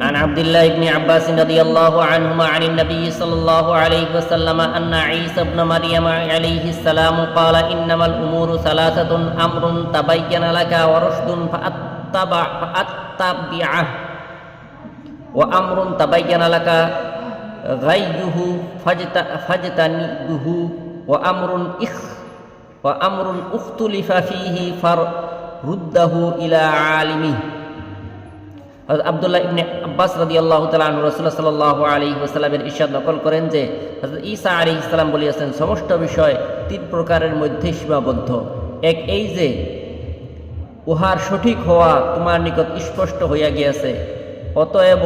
عن عبد الله بن عباس رضي الله عنهما عن النبي صلى الله عليه وسلم أن عيسى بن مريم عليه السلام قال إنما الأمور ثلاثة أمر تبين لك ورشد فأتبع فأتبعه وأمر تبين لك غيه فاجت- فاجتنبه وأمر إخ وأمر اختلف فيه فرده إلى عالمه হযরত আব্দুল্লাহ ইবনে আব্বাস রাদিয়াল্লাহু তাআলা আনহু রাসূলুল্লাহ সাল্লাল্লাহু আলাইহি ওয়াসাল্লামের ইরশাদ নকল করেন যে হযরত ঈসা আলাইহিস সালাম বলিয়াছেন, সমস্ত বিষয় তিন প্রকারের মধ্যে সীমাবদ্ধ। এক, এই যে উহার সঠিক হওয়া তোমার নিকট স্পষ্ট হইয়া গিয়াছে, অতএব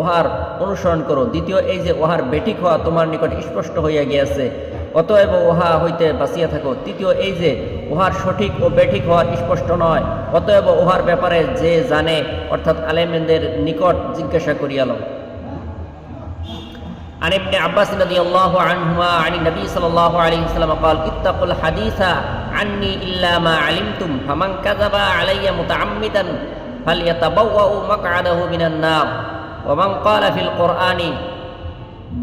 উহার অনুসরণ করো। দ্বিতীয়, এই যে উহার বেটিক হওয়া তোমার নিকট স্পষ্ট হইয়া গিয়াছে অতএব উহা হইতে বাঁচিয়া থাকো তৃতীয় এই যে উহার সঠিক ও বেঠিক হওয়া স্পষ্ট নয় অতএব উহার ব্যাপারে যে জানে অর্থাৎ আলেমেনদের নিকট জিজ্ঞাসা করিয়া লও عن ابن عباس رضي الله عنهما عن النبي صلى الله عليه وسلم قال اتقوا الحديث عني إلا ما علمتم فمن كذب علي متعمدا فليتبوأ مقعده من النار ومن قال في القرآن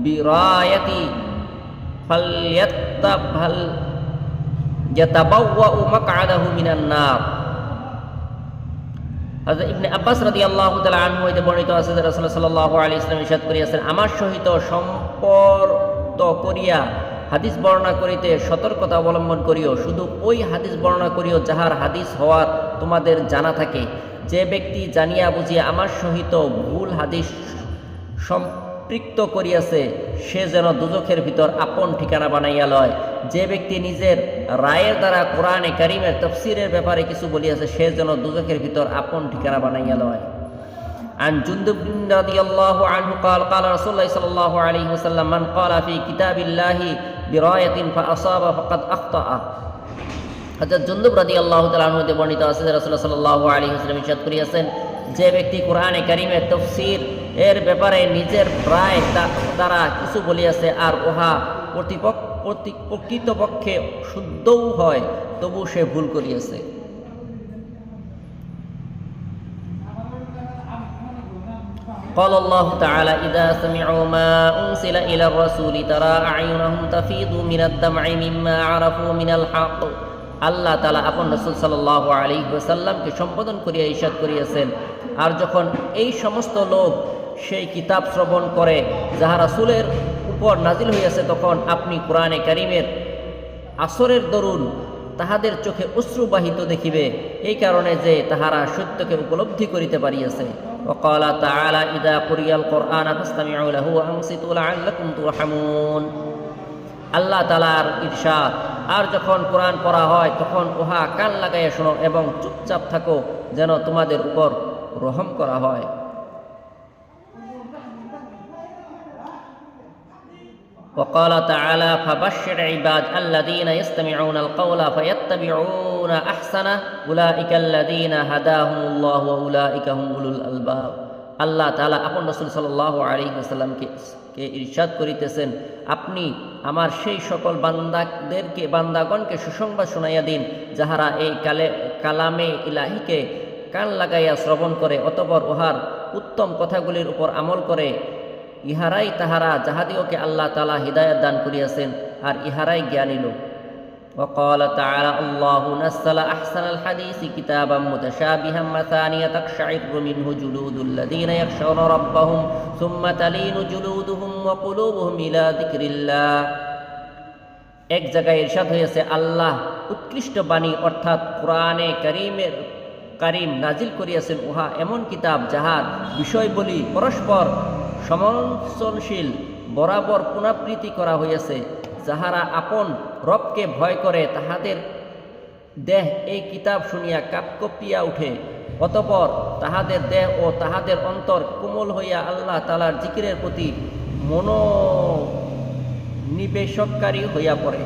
برايتي ফাল ইয়াতাবাওয়া মাকআদাহু মিনান নার হযরত ইবনে আব্বাস রাদিয়াল্লাহু তাআলা আনহু হইতে বর্ণিত আছে যে রাসূলুল্লাহ সাল্লাল্লাহু আলাইহি ইরশাদ করিয়াছেন, আমার সহিত সম্পর্ক করিয়া হাদিস বর্ণনা করিতে সতর্কতা অবলম্বন করিও। শুধু ওই হাদিস বর্ণনা করিও যাহার হাদিস হওয়ার তোমাদের জানা থাকে। যে ব্যক্তি জানিয়া বুঝিয়া আমার সহিত ভুল হাদিস সম্প সম্পৃক্ত করিয়াছে সে যেন দুজখের ভিতর আপন ঠিকানা বানাইয়া লয় যে ব্যক্তি নিজের রায়ের দ্বারা কোরআনে কারিমের তফসিরের ব্যাপারে কিছু বলিয়াছে সে যেন দুজখের ভিতর আপন ঠিকানা বানাইয়া লয় عن جندب رضي الله عنه قال قال رسول الله صلى الله عليه وسلم من قال في كتاب الله براية فأصاب فقد أخطأ হযরত জুন্দুব রাদিয়াল্লাহু তাআলা আনহু হতে বর্ণিত আছে যে রাসূলুল্লাহ সাল্লাল্লাহু আলাইহি ওয়াসাল্লাম ইরশাদ করিয়াছেন যে ব্যক্তি কোরআনে কারীমের তাফসীর এর ব্যাপারে নিজের প্রায় দ্বারা কিছু বলিয়াছে আর উহা প্রতিপক্ষ প্রতি- প্রকৃতপক্ষে শুদ্ধও হয় তবু সে ভুল করিয়াছে قال الله تعالى إذا سمعوا ما أنزل إلى الرسول ترى أعينهم تفيض من الدمع مما عرفوا من الحق আল্লাহ তালা আপন রসুল সাল্লাহ আলী সাল্লামকে সম্বোধন করিয়া ইশাদ করিয়াছেন আর যখন এই সমস্ত লোক সেই কিতাব শ্রবণ করে যাহা রাসূলের উপর নাজিল হইয়াছে তখন আপনি কোরআনে কারিমের আসরের দরুন তাহাদের চোখে অশ্রুবাহিত দেখিবে এই কারণে যে তাহারা সত্যকে উপলব্ধি করিতে পারিয়াছে وقال تعالى إذا قرئ القرآن فاستمعوا له وأنصتوا لعلكم ترحمون আল্লাহ তালার ইরশাদ আর যখন কোরআন পড়া হয় তখন উহা কান লাগাইয়া শোনো এবং চুপচাপ থাকো যেন তোমাদের উপর রহম করা হয় وقال تعالى فبشر عباد الذين يستمعون القول فيتبعون احسنه اولئك الذين هداهم الله واولئك هم اولو الالباب আল্লাহ তাআলা আপন রাসূল সাল্লাল্লাহু আলাইহি ওয়াসাল্লামকে কে ইরশাদ করিতেছেন আপনি আমার সেই সকল বান্দাদেরকে বান্দাগণকে সুসংবাদ শুনাইয়া দিন যাহারা এই কালে কালামে ইলাহিকে কান লাগাইয়া শ্রবণ করে অতপর উহার উত্তম কথাগুলির উপর আমল করে ইহারাই তাহারা যাহাদিওকে আল্লাহ তালা হৃদায়ত দান করিয়াছেন আর ইহারাই জ্ঞানী লোক وقال تعالى الله نزل أحسن الحديث كتابا متشابها مثانية تقشعر منه جلود الذين يخشون ربهم ثم تلين جلودهم وقلوبهم إلى ذكر الله এক জায়গায় ইরশাদ হয়েছে আল্লাহ উৎকৃষ্ট বাণী অর্থাৎ কোরআনে করিমের কারিম নাজিল করিয়াছেন উহা এমন কিতাব যাহার বিষয়বলি পরস্পর সমঞ্চলশীল বরাবর পুনরাবৃত্তি করা হইয়াছে। যাহারা আপন রবকে ভয় করে, তাহাদের দেহ এই কিতাব শুনিয়া কাপকপিয়া উঠে। অতপর তাহাদের দেহ ও তাহাদের অন্তর কোমল হইয়া আল্লাহ তালার জিকিরের প্রতি মনো নিবেশককারী হইয়া পড়ে।